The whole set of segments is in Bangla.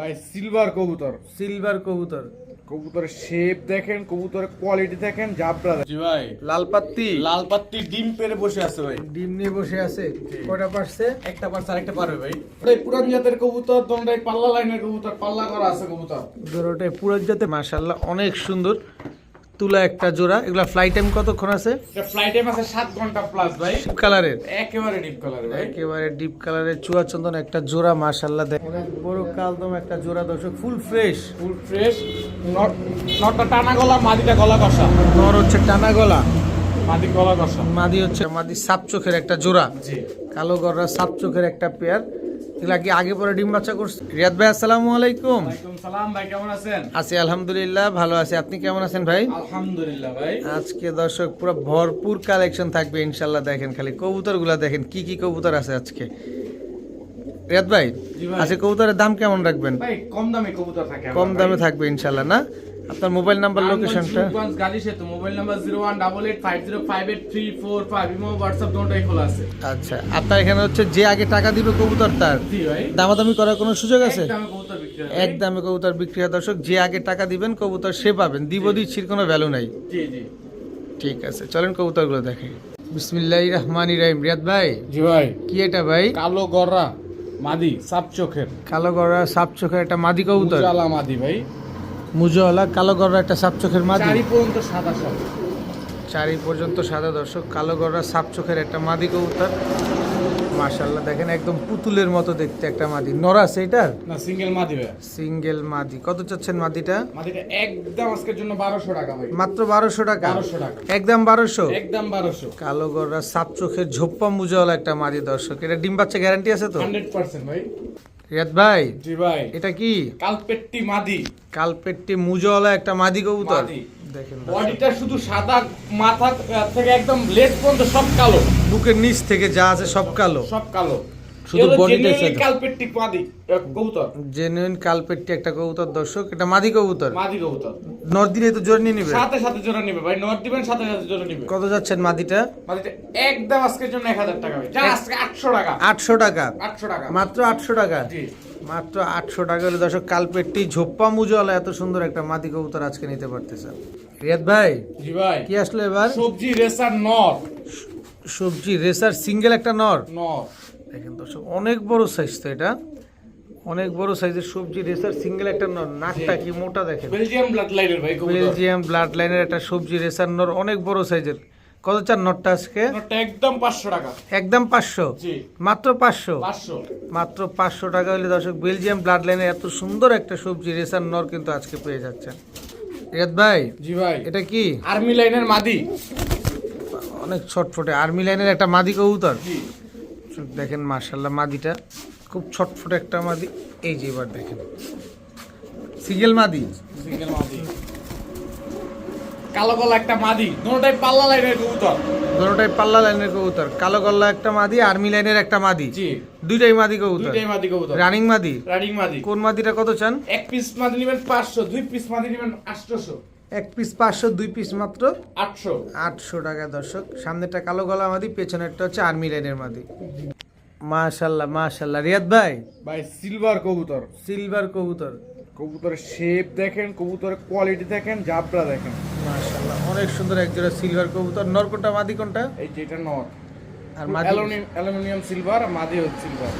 ভাই সিলভার কবুতর। সিলভার কবুতর। কবুতরের শেপ দেখেন কবুতরের কোয়ালিটি দেখেন জাবরা জি ভাই। লাল পাত্তি? লাল পাত্তি ডিম পেরে বসে আছে ভাই। ডিম নিয়ে বসে আছে। কয়টা পারছে? একটা পারছে আরেকটা পারবে ভাই। ওটাই পুরান জাতের কবুতর দন্ডাই পাল্লা লাইনের কবুতর পাল্লা করা আছে কবুতর। দুটোটাই পুরো জাতের মাশাআল্লাহ অনেক সুন্দর। তুলা একটা জোড়া এগুলা ফ্লাই টাইম কতক্ষণ আছে? ফ্লাইট টাইম আছে সাত ঘণ্টা প্লাস ভাই। কালারের একেবারে ডিপ কালার ভাই। একেবারে ডিপ কালারের চুয়া চন্দন একটা জোড়া মাশাল্লাহ দেখ। অনেক বড় কালদম একটা জোড়া দর্শক ফুল ফ্রেশ ফুল ফ্রেশ নটটা টানা গলা মাদিটা গলা কষা নর হচ্ছে টানা গলা। মাদি গলা কষা মাদি হচ্ছে মাদি সাপ চোখের একটা জোড়া। জি। কালো গররা সাপ চোখের একটা পেয়ার এগুলা কি আগে পরে ডিম বাচ্চা করছে। রিয়াদ ভাই আসসালামু আলাইকুম। সালাম ভাই কেমন আছেন? আছি আলহামদুলিল্লাহ ভালো আছি। আপনি কেমন আছেন ভাই? আলহামদুলিল্লাহ ভাই। আজকে দর্শক পুরো ভরপুর কালেকশন থাকবে ইনশাল্লাহ দেখেন খালি। কবুতর কবুতরগুলা দেখেন কি কি কবুতর আছে আজকে? রিয়াদ ভাই জি ভাই। আজকে কবুতরের দাম কেমন রাখবেন? ভাই কম দামে কবুতর থাকে কম দামে থাকবে ইনশাল্লাহ না? আপনার মোবাইল নাম্বার লোকেশনটা? মোবাইল নাম্বার ইমো দুটোই খোলা আছে। আচ্ছা আপনার এখানে হচ্ছে যে আগে টাকা দিবে কবুতর তার দামাদামি করার কোনো সুযোগ আছে? এক দামে কবুতর বিক্রি হয় দর্শক যে আগে টাকা দিবেন কবুতর সে পাবেন। দিব দিচ্ছির কোনো ভ্যালু নাই। জি জি। ঠিক আছে চলেন কবুতরগুলো দেখে। বিসমিল্লাহ রহমান রাহিম। রিয়াদ ভাই জি ভাই। কি এটা ভাই? কালো গররা। মাদি সাপ চোখের। কালো গড়া সাপ চোখের একটা মাদি কবুতর। উজালা মাদি ভাই। মুজওয়ালা কালো গড়া একটা সাপ চোখের মাদি। চারি পর্যন্ত সাদা সব চারি পর্যন্ত সাদা দর্শক কালো গড়া সাপ চোখের একটা মাদি কবুতর। মাশাল্লাহ দেখেন একদম পুতুলের মতো দেখতে একটা মাদি। নরা আছে না সিঙ্গেল মাদি ভাই সিঙ্গেল মাদি। কত চাচ্ছেন মাদিটা? মাদিটা একদম আজকের জন্য বারোশো টাকা ভাই মাত্র বারোশো টাকা? বারোশো টাকা। একদম বারোশো? একদম বারোশো। কালো গড়া সাপ চোখের ঝোপ্পা মুজাওয়ালা একটা মাদি দর্শক। এটা ডিম বাচ্চা গ্যারান্টি আছে তো? হান্ড্রেড পার্সেন্ট ভাই। রিয়াদ ভাই? জি ভাই। এটা কি? কালপেট্টি মাদি। কালপেট্টি মুজাওয়ালা একটা মাদি কবুতর। মাদি। দেখেন বডিটা শুধু সাদা মাথা থেকে একদম লেজ পর্যন্ত সব কালো। বুকের নিচ থেকে যা আছে সব কালো। সব কালো। শুধু সাদা। কালপেট্টি মাদি কবুতর। জেনুইন কালপেট্টি একটা কবুতর দর্শক। এটা মাদি কবুতর? মাদি কবুতর। নর্দিনে তো জোর নিয়ে নিবে। সাথে সাথে নিবে ভাই। দিবেন সাথে সাথে নিবে। কত যাচ্ছেন মাদিটা? মাদিটা একদম আজকের জন্য এক হাজার টাকা ভাই। যা আজকে আটশো টাকা। আটশো টাকা? আটশো টাকা। মাত্র আটশো টাকা? জি। মাত্র আটশো টাকা হলে দর্শক কালপেটটি ঝোপ্পা মুজোওয়ালা এত সুন্দর একটা মাদি কবুতর আজকে নিতে পারতেছেন রিয়াদ ভাই? জি ভাই। কি আসলো এবার? সবজি রেসার নর। সবজি রেসার সিঙ্গেল একটা নর? নর। দেখেন দর্শক অনেক বড় সাইজ তো এটা। অনেক বড় সাইজের সবজি রেসার সিঙ্গেল একটা নর। নাকটা কি মোটা দেখেন? বেলজিয়াম ব্লাড লাইনের ভাই বেলজিয়াম ব্লাড লাইনের একটা সবজি রেসার নর অনেক বড় সাইজের কত চার নটটা আজকে? একদম পাঁচশো টাকা। একদম পাঁচশো? মাত্র পাঁচশো? পাঁচশো। মাত্র পাঁচশো টাকা হলে দর্শক বেলজিয়াম ব্লাড লাইনের এত সুন্দর একটা সবজি রেসার নর কিন্তু আজকে পেয়ে যাচ্ছেন। রিয়াদ ভাই জি ভাই। এটা কি? আর্মি লাইনের মাদি। অনেক ছটফটে আর্মি লাইনের একটা মাদি কবুতর। দেখেন মার্শাল্লাহ মাদিটা। খুব ছটফটে একটা মাদি। এই যে এবার দেখেন। সিঙ্গেল মাদি। সিঙ্গেল মাদি। কালো গলা একটা মাদি। দুটোটাই পাল্লা লাইনের কবুতর। দুটোটাই পাল্লা লাইনের কবুতর। কালো গল্লা একটা মাদি আর্মি লাইনের একটা মাদি। জি। দুইটাই মাদি কবুতর? দুইটাই মাদি কবুতর। রানিং মাদি? রানিং মাদি। কোন মাদিটা কত চান? এক পিস মাদি নেবেন পাঁচশো দুই পিস মাদি নেবেন আটশোশো। এক পিস পাঁচশো দুই পিস মাত্র? আটশো। আটশো টাকা দর্শক। সামনেটা কালো গলা মাদি পেছনেরটা হচ্ছে আর্মি লাইনের মাদি। মাশাল্লাহ মাশাল্লাহ। রিয়াদ ভাই? ভাই সিলভার কবুতর। সিলভার কবুতর। কবুতরের শেপ দেখেন কবুতরের কোয়ালিটি দেখেন জাবরা দেখেন। মাশাল্লাহ অনেক সুন্দর একজোড়া সিলভার কবুতর। নর কোনটা মাদি কোনটা? এই যেটা নট আর অ্যালুমিনিয়াম সিলভার মাদি সিলভার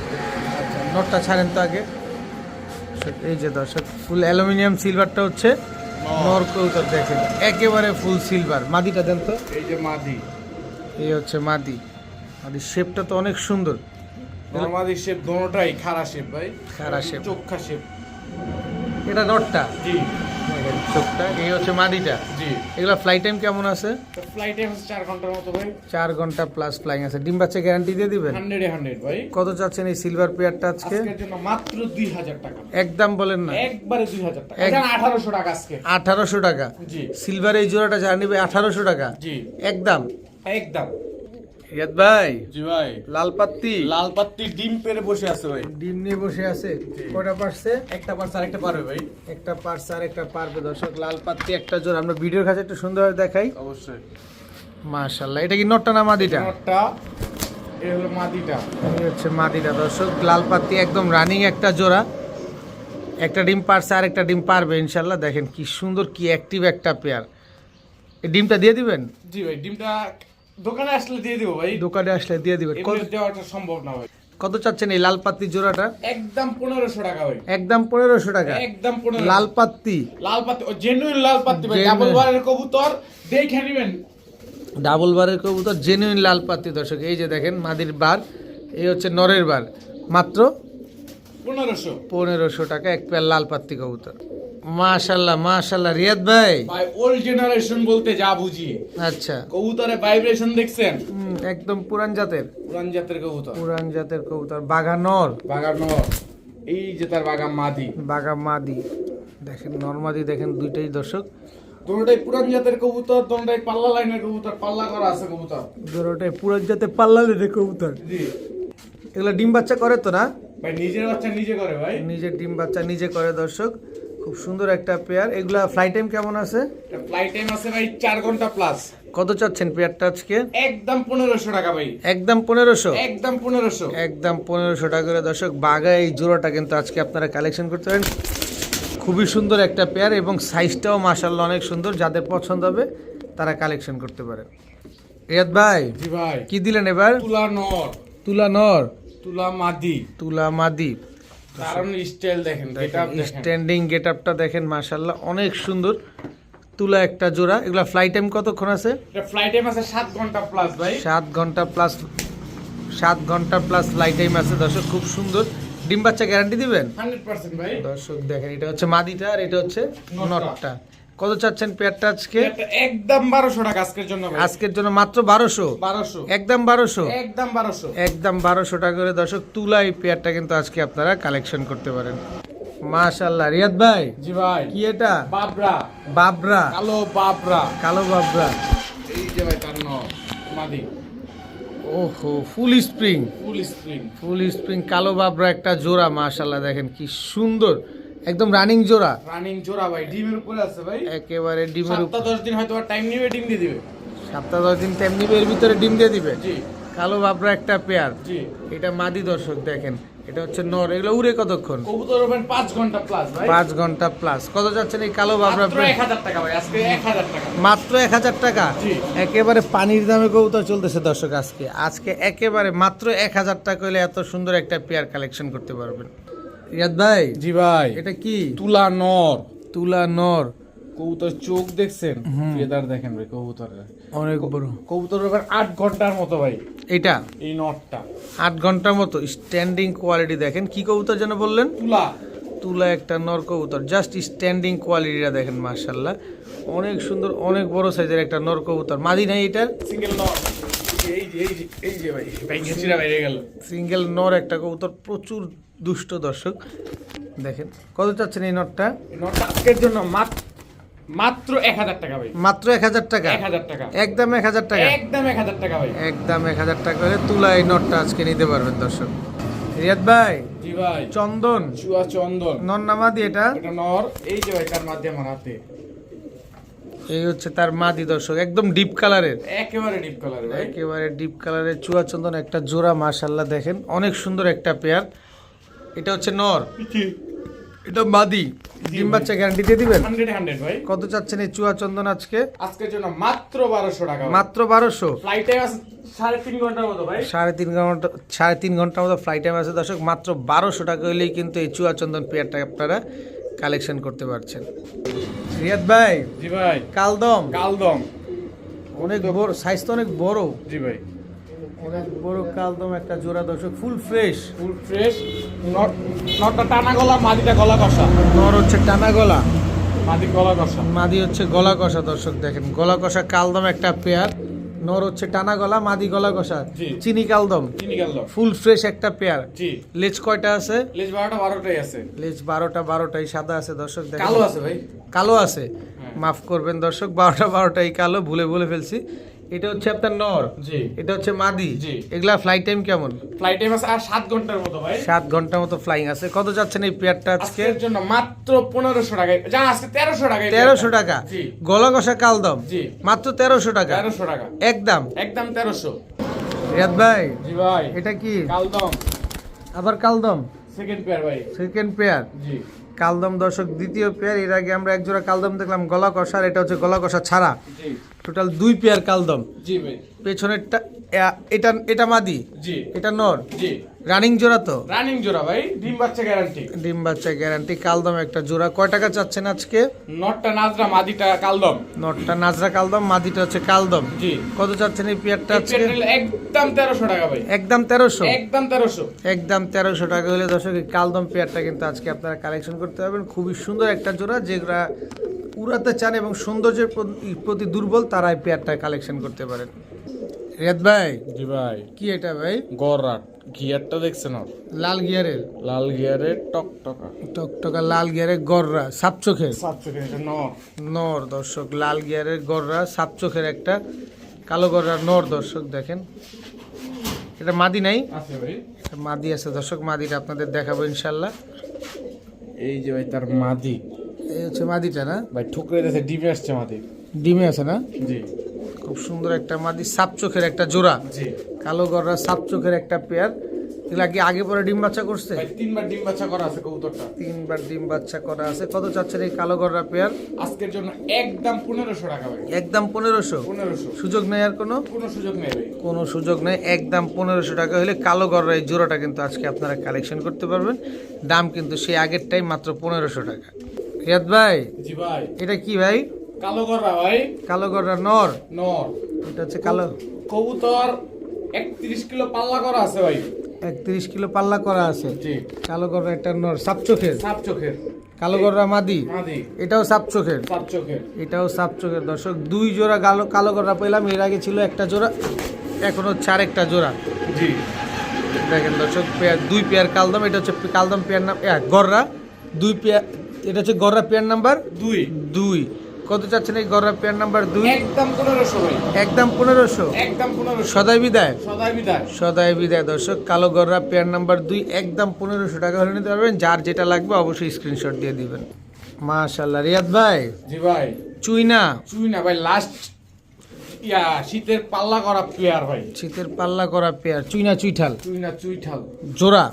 আচ্ছা নটটা ছাড়েন তো আগে। এই যে দর্শক ফুল অ্যালুমিনিয়াম সিলভারটা হচ্ছে নর কবুতর দেখেন একেবারে ফুল সিলভার মাদিটা দেন তো। এই যে মাদি। এই হচ্ছে মাদি। মাদির শেপটা তো অনেক সুন্দর। নর্মাদি শেপ দোনোটাই খারা শেপ ভাই। খাড়া shape। চোখা শেপ এটা নটটা? জি। দেখেন চোখটা এই হচ্ছে মাদিটা জি। এগুলা ফ্লাই টাইম কেমন আছে? ফ্লাইটে হচ্ছে চার ঘণ্টার মতো ভাই। চার ঘণ্টা প্লাস ফ্লাইং আছে। ডিম বাচ্চা গ্যারান্টি দিয়ে দিবেন? ভাই। কত চাচ্ছেন এই সিলভার পেয়ারটা আজকে? আজকের জন্য মাত্র দুই হাজার টাকা। একদম বলেন না। একবারে টাকা। আজকে। জি। সিলভার এই জোড়াটা যা নিবে আঠারোশো টাকা। জি। একদম একদম রিয়াদ ভাই? জি ভাই। লাল পাত্তি লাল পাত্তি ডিম পেরে বসে আছে ভাই। ডিম নিয়ে বসে আছে। কয়টা পারছে? একটা পার্স আরেকটা পারবে ভাই। একটা আর একটা পারবে। দর্শক লাল পাত্তি একটা জোর আমরা ভিডিওর কাছে একটু সুন্দরভাবে দেখাই। অবশ্যই। এটা কি নটটা না মাদিটা? নটটা এ হলো মাদিটা। এই হচ্ছে মাদিটা। দর্শক লাল পাত্তি একদম রানিং একটা জোড়া। একটা ডিম পারছে আর একটা ডিম পারবে ইনশাল্লাহ দেখেন কি সুন্দর কি অ্যাক্টিভ একটা পেয়ার ডিমটা দিয়ে দিবেন? জি ভাই ডিমটা দোকানে আসলে দিয়ে দিব ভাই। দোকানে আসলে দিয়ে দিবেন। দেওয়াটা সম্ভব না ভাই। কত চাচ্ছেন এই লাল পাত্তি জোড়াটা? একদম পনেরোশো টাকা ভাই। একদম পনেরোশো টাকা? একদম পনেরো লাল পাত্তি লাল পাত্তি জেনুইন লাল পাত্তি ভাই। ডাবল বারের কবুতর দেখে নিবেন। ডাবল বারের কবুতর জেনুইন লাল পাত্তি দর্শক। এই যে দেখেন মাদির বার এই হচ্ছে নরের বার। মাত্র পনেরোশো। পনেরোশো টাকা এক পেয়ার লাল পাত্তি কবুতর। মাশাল্লাহ মাশাল্লাহ রিয়াদ ভাই? ভাই ওল্ড জেনারেশন বলতে যা বুঝি আচ্ছা। কবুতরে ভাইব্রেশন দেখছেন? একদম পুরান জাতের। পুরান জাতের কবুতর। পুরান জাতের কবুতর। বাঘা নর বাগান নর এই যে তার বাগান মাদি। বাঘা মাদি। দেখেন নর্মাদি দেখেন দুইটাই দর্শক। দুটোটাই পুরান জাতের কবুতর দুটোটাই পাল্লা লাইনের কবুতর পাল্লা করা আছে কবুতর। দুটোটাই পুরান জাতের পাল্লা লেনে কবুতর। জি। এগুলো ডিম বাচ্চা করে তো না? ভাই নিজের বাচ্চা নিজে করে ভাই। নিজের ডিম বাচ্চা নিজে করে দর্শক। খুব সুন্দর একটা পেয়ার এগুলা ফ্লাইট টাইম কেমন আছে? ফ্লাইট টাইম আছে ভাই চার ঘণ্টা প্লাস কত চাচ্ছেন পেয়ারটা আজকে? একদম পনেরোশো টাকা ভাই। একদম পনেরোশো? একদম পনেরোশো। একদম পনেরোশো টাকা করে। দর্শক বাঘা এই জোড়াটা কিন্তু আজকে আপনারা কালেকশন করতে পারেন। খুবই সুন্দর একটা পেয়ার এবং সাইজটাও মাসাল্লাহ অনেক সুন্দর। যাদের পছন্দ হবে তারা কালেকশন করতে পারেন। রিয়াদ ভাই জি ভাই। কি দিলেন এবার? তুলা নর। তুলা নর। তুলা মাদি। তুলা মাদি। কারণ স্টাইল দেখেন স্ট্যান্ডিং গেট আপটা দেখেন মাশাল্লাহ অনেক সুন্দর। তুলা একটা জোড়া এগুলা ফ্লাই টাইম কতক্ষণ আছে? এটা টাইম আছে সাত ঘণ্টা প্লাস ভাই। সাত ঘণ্টা প্লাস সাত ঘণ্টা প্লাস ফ্লাই টাইম আছে দর্শক খুব সুন্দর। ডিম বাচ্চা গ্যারান্টি দিবেন? হান্ড্রেড পার্সেন্ট ভাই। দর্শক দেখেন এটা হচ্ছে মাদিটা আর এটা হচ্ছে নটটা। কত চাচ্ছেন পেয়ারটা আজকে একদম বারোশো টাকা আজকের জন্য আজকের জন্য মাত্র বারোশো? বারোশো। একদম বারোশো? একদম বারোশো। একদম বারোশো টাকা করে দর্শক তুলা এই পেয়ারটা কিন্তু আজকে আপনারা কালেকশন করতে পারেন। মাশাল্লাহ রিয়াদ ভাই জি ভাই। কি এটা? বাবরা। বাবরা। কালো বাবরা। কালো বাবরা। এই যে ভাই তার নর মাদি। ওহো full spring. Full spring. Full spring কালো বাবরা একটা জোড়া মাশাল্লাহ দেখেন কি সুন্দর। একদম রানিং জোড়া। রানিং জোড়া ভাই ডিমের উপরে আছে ভাই। একেবারে ডিমের উপর। দশ দিন হয়তো টাইম নিবে ডিম দিয়ে দিবে। সপ্তাহ দশ দিন তেমনি এর ভিতরে ডিম দিয়ে দিবে? জি। কালো বাবরা একটা পেয়ার জি। এটা মাদি দর্শক দেখেন এটা হচ্ছে নর এগুলো উড়ে কতক্ষণ? কবুতর ওপেন পাঁচ ঘণ্টা প্লাস ভাই। পাঁচ ঘণ্টা প্লাস কত যাচ্ছেন এই কালো বাবরা মাত্র এক হাজার টাকা ভাই আজকে এক হাজার টাকা। মাত্র এক হাজার টাকা? জি। একেবারে পানির দামে কবুতর চলতেছে দর্শক আজকে। আজকে একেবারে মাত্র এক হাজার টাকা হলে এত সুন্দর একটা পেয়ার কালেকশন করতে পারবেন। রিয়াদ ভাই জি ভাই। এটা কি? তুলা নর। তুলা নর। কবুতর চোখ দেখছেন? ফেদার দেখেন ভাই কবুতরের। অনেক বড়। কবুতর ওপেন আট ঘণ্টার মতো ভাই। এটা এই নটটা আট ঘণ্টার মতো স্ট্যান্ডিং কোয়ালিটি দেখেন। কি কবুতর যেন বললেন? তুলা। তুলা একটা নর কবুতর জাস্ট স্ট্যান্ডিং কোয়ালিটিটা দেখেন মার্শাল্লাহ অনেক সুন্দর অনেক বড় সাইজের একটা নর কবুতর। মাদি নাই এটার? সিঙ্গেল নর। এই যে এই যে এই যে ভাই ভাই বাইরে গেল। সিঙ্গেল নর একটা কবুতর প্রচুর দুষ্ট দর্শক। দেখেন কত চাচ্ছেন এই নটটা? আজকের জন্য মাত্র মাত্র এক হাজার টাকা ভাই। মাত্র এক হাজার টাকা? এক হাজার টাকা। একদম এক হাজার টাকা? একদম এক হাজার টাকা ভাই। একদম এক হাজার টাকা হলে তুলা এই নটটা আজকে নিতে পারবেন দর্শক। রিয়াদ ভাই জি ভাই। চন্দন। চুয়া চন্দন। নর নামাদি এটা? এটা নর এই যে ভাই তার মাধ্যমে আমার হাতে। এই হচ্ছে তার মাদি দর্শক একদম ডিপ কালারের। একেবারে ডিপ কালার একেবারে ডিপ কালারের চুয়া চন্দন একটা জোড়া মাশাল্লাহ দেখেন। অনেক সুন্দর একটা পেয়ার। এটা হচ্ছে নর। এটা মাদি। ডিম বাচ্চা গ্যারান্টি দিয়ে দিবেন? ভাই। কত চাচ্ছেন এই চুয়া চন্দন আজকে? আজকের জন্য মাত্র বারোশো টাকা মাত্র বারোশো? ফ্লাইট টাইম আছে সাড়ে তিন ঘণ্টার মতো ভাই। সাড়ে তিন ঘণ্টা সাড়ে তিন ঘণ্টার মতো ফ্লাইট টাইম আছে দর্শক। মাত্র বারোশো টাকা হলেই কিন্তু এই চুয়া চন্দন পেয়ারটা আপনারা কালেকশন করতে পারছেন। রিয়াদ ভাই জি ভাই। কালদম। কালদম। অনেক বড় সাইজ তো অনেক বড়। জি ভাই। অনেক বড় কালদম একটা জোড়া দর্শক ফুল ফ্রেশ ফুল ফ্রেশ নট নটটা টানা গলা মাদিটা গলা কষা। নর হচ্ছে টানা গলা। মাদি গলা কষা। মাদি হচ্ছে গলা কষা দর্শক দেখেন গলা কষা কালদম একটা পেয়ার নর হচ্ছে টানা গলা মাদি গলা কষা। চিনি কালদম। চিনি গেল ফুল ফ্রেশ একটা পেয়ার জি। লেজ কয়টা আছে? লেজ বারোটা বারোটাই আছে। লেজ বারোটা বারোটাই সাদা আছে দর্শক দেখেন। কালো আছে ভাই। কালো আছে। মাফ করবেন দর্শক বারোটা বারোটাই কালো ভুলে ভুলে ফেলছি। এটা হচ্ছে আপনার নর। জি। এটা হচ্ছে মাদি। জি। এগুলা ফ্লাইট টাইম কেমন? ফ্লাইট টাইম আছে আর সাত ঘণ্টার মতো ভাই। সাত ঘণ্টার মতো ফ্লাইং আছে। কত যাচ্ছেন এই পেয়ারটা আজকে? আজকের জন্য মাত্র পনেরোশো টাকা যা আজকে তেরোশো টাকায় তেরোশো টাকা। জি। গলা কষা কালদম জি। মাত্র তেরোশো টাকা। তেরোশো টাকা। একদম একদম তেরোশো। রিয়াদ ভাই জি ভাই। এটা কি? কালদম আবার কালদম সেকেন্ড পেয়ার ভাই। সেকেন্ড পেয়ার জি। কালদম দর্শক দ্বিতীয় পেয়ার এর আগে আমরা এক জোড়া কালদম দেখলাম গলা কষা আর এটা হচ্ছে গলা কষা ছাড়া। জি। টোটাল দুই পেয়ার কালদম। জি ভাই। পেছনেরটা এটা এটা মাদি? জি। এটা নর? জি। রানিং জোড়া তো? রানিং জোড়া ভাই ডিম বাচ্চা গ্যারান্টি ডিম বাচ্চা গ্যারান্টি কালদম একটা জোড়া। কয় টাকা চাচ্ছেন আজকে? নটটা নাজরা মাদিটা কালদম। নটটা নাজরা কালদম মাদিটা হচ্ছে কালদম। জি। কত চাচ্ছেন এই পেয়ারটা আজকে? একদম তেরোশো টাকা ভাই। একদম তেরোশো? একদম তেরোশো। একদম তেরোশো টাকা হলে দর্শক কালদম পেয়ারটা কিন্তু আজকে আপনারা কালেকশন করতে পারবেন। খুবই সুন্দর একটা জোড়া যেগুলা উড়াতে চান এবং সৌন্দর্যের প্রতি- প্রতি দুর্বল তারা এই পেয়ারটা কালেকশন করতে পারেন। রিয়াদ ভাই? জি ভাই। কি এটা ভাই? গররাট গিয়ারটা দেখছেন ওর? লাল গিয়ারের লাল গিয়ারের টক টকা টকটকা লাল গিয়ারের গররা সাপ চোখের? সাতশো কিলো নর। নর দর্শক লাল গিয়ারের গররা সাপ চোখের একটা কালো গররা নর দর্শক দেখেন। এটা মাদি নাই? আছে ভাই। এটা মাদি আছে দর্শক মাদিটা আপনাদের দেখাবো ইনশাল্লাহ। এই যে ভাই তার মাদি। এই হচ্ছে মাদিটা না? ভাই ঠুকরে দিয়েছে ডিমে আসছে মাদি। ডিমে আছে না? জি। খুব সুন্দর একটা মাদি সাপ চোখের একটা জোড়া। জি। কালো গররা সাপ চোখের একটা পেয়ার। এগুলা কি আগে পরে ডিম বাচ্চা করছে? তিনবার ডিম বাচ্চা করা আছে কবুতরটা। তিনবার ডিম বাচ্চা করা আছে। কত চাচ্ছেন এই কালো গররা পেয়ার? আজকের জন্য একদম পনেরোশো টাকা ভাই। একদম পনেরোশো? পনেরোশো। সুযোগ নেই আর কোনো? কোনো সুযোগ নেই ভাই। কোনো সুযোগ নেই। একদম পনেরোশো টাকা হলে কালো গররা এই জোড়াটা কিন্তু আজকে আপনারা কালেকশন করতে পারবেন। দাম কিন্তু সেই আগেরটাই মাত্র পনেরোশো টাকা। রিয়াদ ভাই? জি ভাই। এটা কি ভাই? কালো কররা ভাই। কালো গররা নর। নর। এটা হচ্ছে কালো। কবুতর একত্রিশ কিলো পাল্লা করা আছে ভাই। একত্রিশ কিলো পাল্লা করা আছে। জি। কালো গররা একটা নর সাপ চোখের। সাপ চোখের। কালো গররা মাদি। মাদি। এটাও সাপ চোখের। সাপ চোখের। এটাও সাপ চোখের। দর্শক দুই জোড়া কালো কালো গররা পেলাম। এর আগে ছিল একটা জোড়া এখন হচ্ছে আরেকটা জোড়া। জি। দেখেন দর্শক পেয়ার দুই পেয়ার কালদম। এটা হচ্ছে কালদম পেয়ার নাম গররা। দুই পেয়ার এটা হচ্ছে গররা পেয়ার নাম্বার দুই। দুই। কত চাচ্ছেন এই গররা পেয়ার নাম্বার দুই? একদম পনেরোশো একদম পনেরোশো? একদম পনেরোশো। সদাই বিদায়? সদাই বিদায়। সদাই বিদায় দর্শক কালো গররা পেয়ার নাম্বার দুই একদম পনেরোশো টাকা হলে নিতে পারবেন। যার যেটা লাগবে অবশ্যই স্ক্রিনশট দিয়ে দিবেন। মাশাল্লাহ রিয়াদ ভাই। জি ভাই। চুইনা? চুই না ভাই লাস্ট ইয়া শীতের পাল্লা করা পেয়ার ভাই। শীতের পাল্লা করা পেয়ার। চুইনা চুইঠাল? চুই না চুই জোড়া?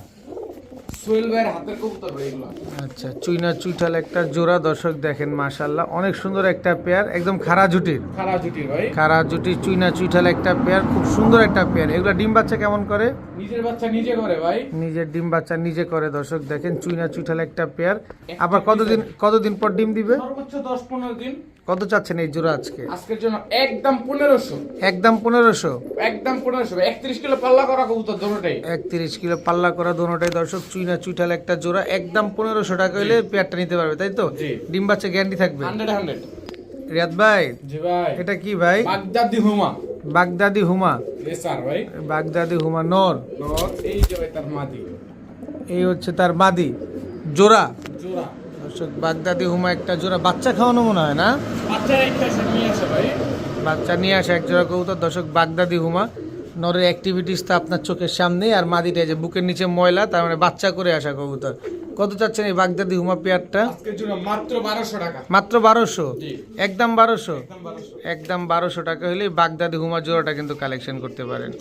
সোহেল ভাইয়ের হাতের কবুতর এগুলো। আচ্ছা চুইনা চুইঠাল একটা জোড়া দর্শক দেখেন মাশাল্লাহ অনেক সুন্দর একটা পেয়ার একদম খাড়া জুটির খারা জুটি ভাই। খাড়া জুটি চুইনা চুইঠাল একটা পেয়ার খুব সুন্দর একটা পেয়ার। এগুলো ডিম বাচ্চা কেমন করে? নিজের বাচ্চা নিজে করে ভাই। নিজের ডিম বাচ্চা নিজে করে দর্শক দেখেন চুইনা চুইঠাল একটা পেয়ার আবার কতদিন কতদিন পর ডিম দিবে? সর্বোচ্চ দশ পনেরো দিন। কত চাচ্ছেন এই জোড়া আজকে? আজকের জন্য একদম পনেরোশো। একদম পনেরোশো? একদম পনেরোশো। একত্রিশ কিলো পাল্লা করা কবুতর দুটোটাই একত্রিশ কিলো পাল্লা করা দোনোটাই দর্শক চুইনা চুইঠাল একটা জোড়া। একদম পনেরোশো টাকা হলে পেয়ারটা নিতে পারবে তাই তো? ডিম বাচ্চা গ্যারান্টি থাকবে? Hundred hundred. রিয়াদ ভাই জি ভাই। এটা কি ভাই? বাগদাদি হুমা। বাগদাদি হুমা। ভাই। বাগদাদি হুমা নর। নর এই যে তার মাদি। এই হচ্ছে তার মাদি। জোড়া। জোড়া। দর্শক বাগদাদি হুমা একটা জোড়া। বাচ্চা খাওয়ানো মনে হয় না? বাচ্চা নিয়ে আসে এক জোড়া কবুতর। দর্শক বাগদাদি হুমা নরের অ্যাক্টিভিটিস তো আপনার চোখের সামনেই। আর মাদিটা যে বুকের নিচে ময়লা তার মানে বাচ্চা করে আসা কবুতর। কত চাচ্ছেন এই বাগদাদি হুমা পেয়ারটা? মাত্র বারোশো টাকা। মাত্র বারোশো? একদম বারোশো? একদম বারোশো। টাকা হলে বাগদাদি হুমা জোড়াটা কিন্তু কালেকশন করতে পারেন।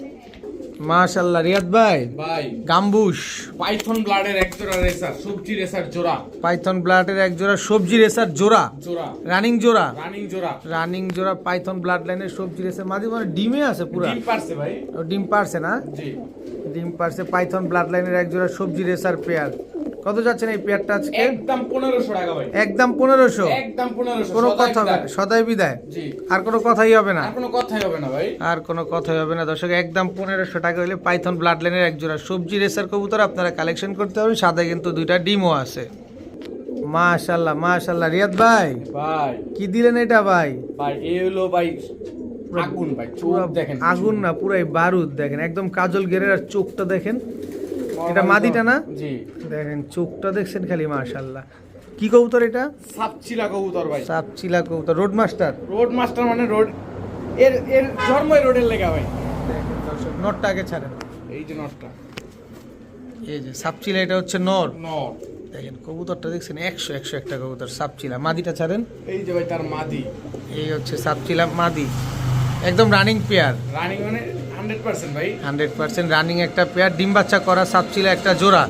মাশাল্লাহ রিয়াদ ভাই। ভাই। গাম্বুশ। পাইথন ব্লাডের এক জোড়া রেসার সবজি রেসার জোড়া। পাইথন ব্লাডের এক জোড়া সবজি রেসার জোড়া। জোড়া। রানিং জোড়া। রানিং জোড়া। রানিং জোড়া পাইথন ব্লাড লাইনের সবজি রেসার মাঝে মানে ডিমে আছে পুরা। ডিম পারছে ভাই। ও ডিম পারছে না? জি। ডিম পারছে পাইথন ব্লাড লাইনের এক জোড়া সবজি রেসার পেয়ার। কত যাচ্ছেন এই পেয়ারটা আজকে? একদম পনেরোশো টাকা ভাই। একদম পনেরোশো? একদম পনেরোশো কোনো কথা হবে। সদাই বিদায়? জি। আর কোনো কথাই হবে না? আর কোনো কথাই হবে না ভাই। আর কোনো কথাই হবে না। দর্শক একদম পনেরোশো টাকা হলে পাইথন ব্লাড লাইনের এক জোড়া সবজি রেসার কবুতর আপনারা কালেকশন করতে হবে সাথে কিন্তু দুইটা ডিমও আছে। মাশাল্লাহ মাশাল্লাহ রিয়াদ ভাই ভাই। কি দিলেন এটা ভাই? ভাই এই হলো ভাই আগুন ভাই চোখ দেখেন। আগুন না পুরাই বারুদ দেখেন। একদম কাজল গেরের আর চোখটা দেখেন। এটা মাদিটা না? জি। দেখেন চোখটা দেখছেন খালি মাশাল্লাহ কি কবুতর এটা? সাপচিলা কবুতর ভাই। সাপ চিলা কবুতর রোড মাস্টার? রোড মাস্টার মানে রোডের এর জন্মই রোডের লেগা ভাই। দেখেন দর্শক নটটা আগে ছাড়েন। এই যে নটটা। এই যে সাপচিলা এটা হচ্ছে নর। নর। দেখেন কবুতরটা দেখছেন একশো একশো একটা কবুতর সাপচিলা। মাদিটা ছাড়েন। এই যে ভাই তার মাদি। এই হচ্ছে সাপচিলা মাদি। একদম রানিং পেয়ার রানিং মানে হান্ড্রেড পার্সেন্ট রানিং একটা পেয়ার ডিম বাচ্চা করা সাপচিলা একটা জোড়া।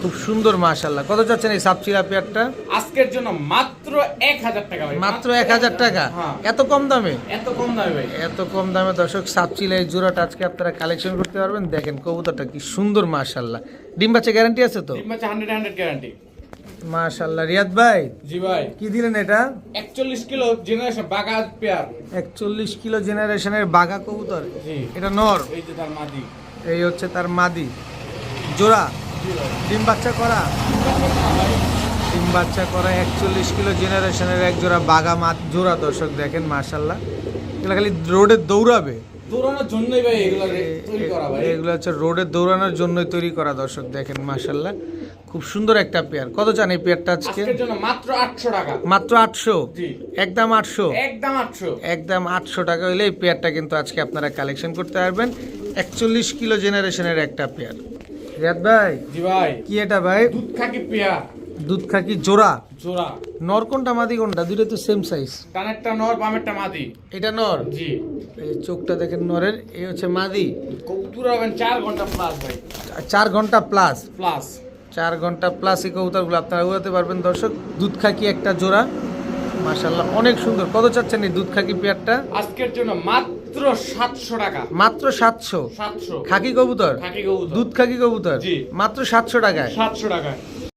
খুব সুন্দর মাশাল্লাহ কত চাচ্ছেন এই সাপচিলা পেয়ারটা? আজকের জন্য মাত্র এক হাজার টাকা মাত্র এক হাজার টাকা? হ্যাঁ। এত কম দামে? এত কম দামে ভাই। এত কম দামে দর্শক সাপচিলা এই জোড়াটা আজকে আপনারা কালেকশন করতে পারবেন। দেখেন কবুতরটা কি সুন্দর মাশাল্লাহ ডিম বাচ্চা গ্যারান্টি আছে তো? ডিম বাচ্চা হান্ড্রেড হান্ড্রেড গ্যারান্টি মাশাল্লাহ রিয়াদ ভাই জি ভাই। কি দিলেন এটা? একচল্লিশ কিলো জেনারেশন বাগাজ পেয়ার। একচল্লিশ কিলো জেনারেশনের বাঘা কবুতর? এটা নর? এই যে তার মাদি। এই হচ্ছে তার মাদি। জোড়া? ডিম বাচ্চা করা? ডিম বাচ্চা করা একচল্লিশ কিলো জেনারেশনের এক জোড়া বাঘা মা জোড়া দর্শক দেখেন মাশাল্লাহ এগুলো খালি রোডে দৌড়াবে। দৌড়ানোর জন্যই ভাই এগুলো রে- তৈরি করা ভাই। এগুলো হচ্ছে রোডে দৌড়ানোর জন্যই তৈরি করা দর্শক দেখেন মাশাল্লাহ খুব সুন্দর একটা পেয়ার। কত এই পেয়ারটা আজকে? মাত্র আটশো টাকা। মাত্র আটশো? জি। একদম আটশো? একদম আটশো। একদম আটশো টাকা হলে এই পেয়ারটা কিন্তু আজকে আপনারা কালেকশন করতে পারবেন। একচল্লিশ কিলো জেনারেশনের একটা পেয়ার। রিয়াদ ভাই জি ভাই। কি এটা ভাই? দুধ খাকি পেয়ার। দুধ খাকি জোড়া? জোড়া। নর কোনটা মাদি কোনটা? দুটো তো সেম সাইজ কানেরটা নর বামেরটা মাদি। এটা নর? জি। এই চোখটা দেখেন নরের এই হচ্ছে মাদি। কবুতর হবেন চার ঘণ্টা প্লাস ভাই। চার ঘণ্টা প্লাস প্লাস চার ঘণ্টা প্লাস এই কবুতরগুলো আপনারা উড়াতে পারবেন। দর্শক দুধ খাকি একটা জোড়া। মাশাল্লাহ অনেক সুন্দর। কত চাচ্ছেন এই দুধ খাকি পেয়ারটা? আজকের জন্য মাত্র সাতশো টাকা। মাত্র সাতশো? সাতশো। খাকি কবুতর? খাকি কবুতর। দুধ খাকি কবুতর? জি। মাত্র সাতশো টাকায়? সাতশো টাকায়।